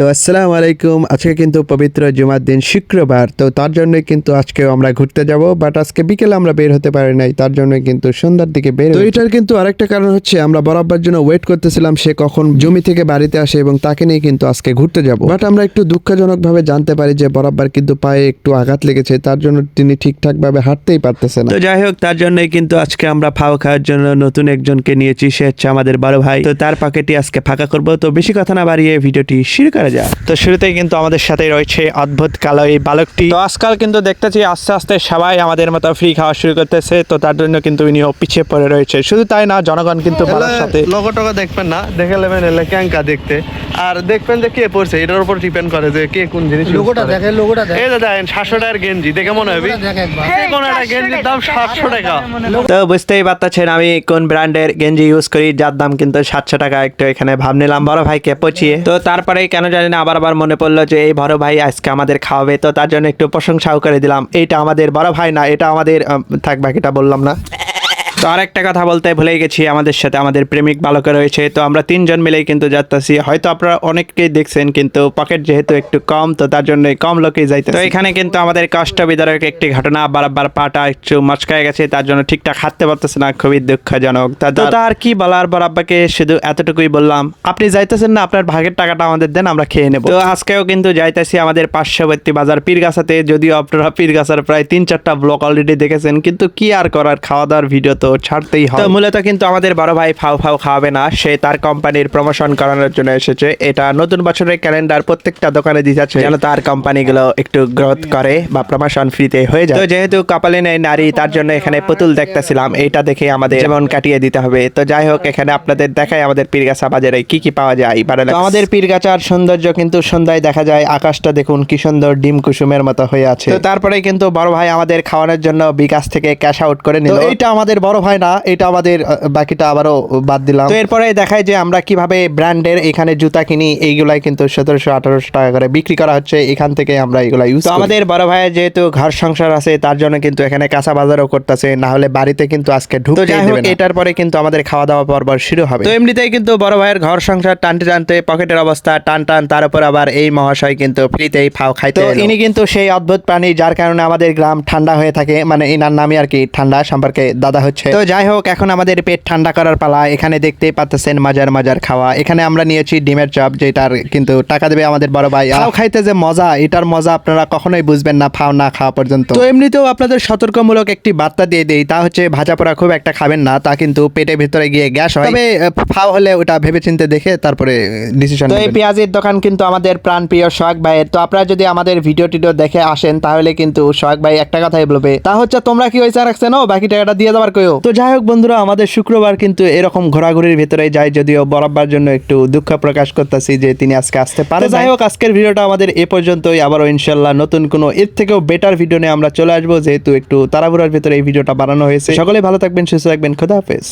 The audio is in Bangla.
তো আসসালামু আলাইকুম। আজকে কিন্তু পবিত্র জুমার দিন শুক্রবার। তো তার জন্য কিন্তু আজকে আমরা ঘুরতে যাব বাট আজকে বিকেলে আমরা বের হতে পারি নাই তার জন্য কিন্তু সন্ধ্যার দিকে বের তো এটার কিন্তু আরেকটা কারণ হচ্ছে আমরা বরাবর জন্য ওয়েট করতেছিলাম সে কখন জমি থেকে বাড়িতে আসে এবং তাকে নিয়ে কিন্তু আজকে ঘুরতে যাব। বাট আমরা একটু দুঃখজনকভাবে জানতে পারি যে বরাবর কিন্তু পায়ে একটু আঘাত লেগেছে তার জন্য তিনি ঠিকঠাক ভাবে হাঁটতেই পারতেছে না। তো যাই হোক তার জন্যই কিন্তু আজকে আমরা ফাও খাওয়ার জন্য নতুন একজনকে নিয়েছি সে হচ্ছে আমাদের বড় ভাই। তো তার পাকেটি আজকে ফাঁকা করব। তো বেশি কথা না বাড়িয়ে ভিডিওটি শুরু করা যাক তো শুরুতেই কিন্তু আমাদের সাথে রয়েছে অদ্ভুত কালো এই বালকটি। তো আজকাল কিন্তু দেখতেছি আস্তে আস্তে সবাই আমাদের মতো ফ্রি খাওয়া শুরু করতেছে তো তার জন্য কিন্তু ইনিও পিছিয়ে পড়ে রয়েছে। শুধু তাই না জনগণ কিন্তু বালার সাথে লোগো টোগো দেখবেন না দেখে নেবেন এলে ক্যাঙ্কা দেখতে। আর দেখবেন যে কে পড়ছে এটার উপর ডিপেন্ড করে যে কে কোন জিনিস লোগোটা দেখে লোগোটা দেখে এই দেখেন সাতশো টাকার গেঞ্জি দেখে মনে হবে। লোগোটা দেখে একবার। যে একটা গেঞ্জির দাম সাতশো টাকা। তো বুঝতেই পারতেছেন আমি কোন ব্র্যান্ডের গেঞ্জি ইউজ করি যার দাম কিন্তু সাতশো টাকা একটু এখানে ভাব নিলাম। বড় ভাইকে পচিয়ে। তো তারপরে কেন জানি না, আবার আবার মনে পড়ল যে এই বড় ভাই আজকে আমাদের খাওয়াবে, তো তার জন্য একটু প্রশংসাও করে দিলাম। এটা আমাদের বড় ভাই না, এটা আমাদের থাক বাকিটা বললাম না। তো আরেকটা কথা বলতে ভুলেই গেছি আমাদের সাথে আমাদের প্রেমিক বালকা রয়েছে। তো আমরা তিনজন মিলেই কিন্তু যাচ্ছি হয়তো আপনারা অনেককেই দেখছেন কিন্তু পকেট যেহেতু একটু কম তো তার জন্য কম লোকেই যাইতে তো এখানে কিন্তু আমাদের কষ্ট বিদারক একটি ঘটনা বারবার পাটা একটু মচকায় গেছে তার জন্য ঠিকঠাক হাঁটতে পারতেছে না খুবই দুঃখজনক। তা তো তার কি বলার বরাব্বাকে শুধু এতটুকুই বললাম। আপনি যাইতেছেন না আপনার ভাগের টাকাটা আমাদের দেন আমরা খেয়ে নেব। তো আজকেও কিন্তু যাইতেছি আমাদের পার্শ্ববর্তী বাজার পীরগাছাতে যদিও আপনারা পীরগাছার প্রায় তিন চারটা ব্লক অলরেডি দেখেছেন কিন্তু কি আর করার খাওয়া দাওয়ার ভিডিও তো ছাড়তেই হয়। তো মূলত কিন্তু আমাদের বড় ভাই ফাও ফাও খাওয়াবে না সে তার কোম্পানির প্রমোশন করানোর জন্য এসেছে। এটা নতুন বছরের ক্যালেন্ডার প্রত্যেকটা দোকানে দিতেছে যেন তার কোম্পানিগুলো একটু গ্রোথ করে বা প্রমোশন ফ্রিতে হয়ে যায়। তো যেহেতু কপালে নেই নারী তার জন্য এখানে পুতুল দেখতেছিলাম। এইটা দেখে আমাদের যেমন কাটিয়ে দিতে হবে। তো যাই হোক এখানে আপনাদের দেখায় আমাদের পীরগাছা বাজারে কি কি পাওয়া যায়। আমাদের পীরগাছার সৌন্দর্য কিন্তু সন্ধ্যায় দেখা যায়। আকাশটা দেখুন কি সুন্দর ডিম কুসুমের মতো হয়ে আছে। তো তারপরে কিন্তু বড় ভাই আমাদের খাওয়ানোর জন্য বিকাশ থেকে ক্যাশ আউট করে নিল। তো এইটা আমাদের বড় ভাই না এটা আমাদের বাকিটা আবারও বাদ দিলাম। তো এরপরে দেখায় যে আমরা কীভাবে ব্র্যান্ডের এখানে জুতা কিনি এইগুলাই কিন্তু সতেরোশো আঠারোশো টাকা করে বিক্রি করা হচ্ছে। এখান থেকে আমরা এগুলা ইউজ আমাদের বড় ভাইয়ের যেহেতু ঘর সংসার আছে তার জন্য কিন্তু এখানে কাঁচা বাজারও করতেছে না হলে বাড়িতে কিন্তু আজকে ঢুকতে দেবে। এটার পরে কিন্তু আমাদের খাওয়া দাওয়া পর্ব শুরু হবে। তো এমনিতেই কিন্তু বড় ভাইয়ের ঘর সংসার টানতে টানতে পকেটের অবস্থা টান টান তার উপর আবার এই মহাশয় কিন্তু ফ্রিতেই ফাও খাইতে তো ইনি কিন্তু সেই অদ্ভুত প্রাণী যার কারণে আমাদের গ্রাম ঠান্ডা হয়ে থাকে মানে ইনার নামই আর কি ঠান্ডা সম্পর্কে দাদা হচ্ছে তো যাই হোক এখন আমাদের পেট ঠান্ডা করার পালা। এখানে দেখতেই পাচ্ছেন মাজার মাজার খাওয়া। এখানে আমরা নিয়েছি ডিমের চপ যেটার কিন্তু টাকা দেবে আমাদের বড় ভাই। ফাও খাইতে যে মজা এটার মজা আপনারা কখনোই বুঝবেন না ফাও না খাওয়া পর্যন্ত। তো এমনিতেও আপনাদের সতর্কমূলক একটি বার্তা দিয়ে দেই তা হচ্ছে ভাজা পোড়া খুব একটা খাবেন না তা কিন্তু পেটের ভিতরে গিয়ে গ্যাস হয়। তবে ফাও হলে ওটা ভেবেচিন্তে দেখে তারপরে ডিসিশন তো এই পেঁয়াজের দোকান কিন্তু আমাদের প্রাণ প্রিয় সোহাগ ভাইয়ের। তো আপনারা যদি আমাদের ভিডিও টিডিও দেখে আসেন তাহলে কিন্তু সোহাগ ভাই একটা কথাই বলবে তা হচ্ছে তোমরা কি ওই চা রাখছেন ও বাকি টাকাটা দিয়ে দেওয়ার কেউ তো যাই হোক বন্ধুরা আমাদের শুক্রবার কিন্তু এরকম ঘোরাঘুরির ভিতরে যায় যদিও বরাবর জন্য একটু দুঃখ প্রকাশ করতেছি যে তিনি আজকে আসতে পারে যাই হোক আজকের ভিডিওটা আমাদের এ পর্যন্তই। আবারও ইনশাল্লাহ নতুন কোনো এর থেকেও বেটার ভিডিও নিয়ে আমরা চলে আসব যেহেতু একটু তাড়াহুড়ার ভিতরে এই ভিডিওটা বানানো হয়েছে। সকলে ভালো থাকবেন সুস্থ থাকবেন খোদা হাফেজ।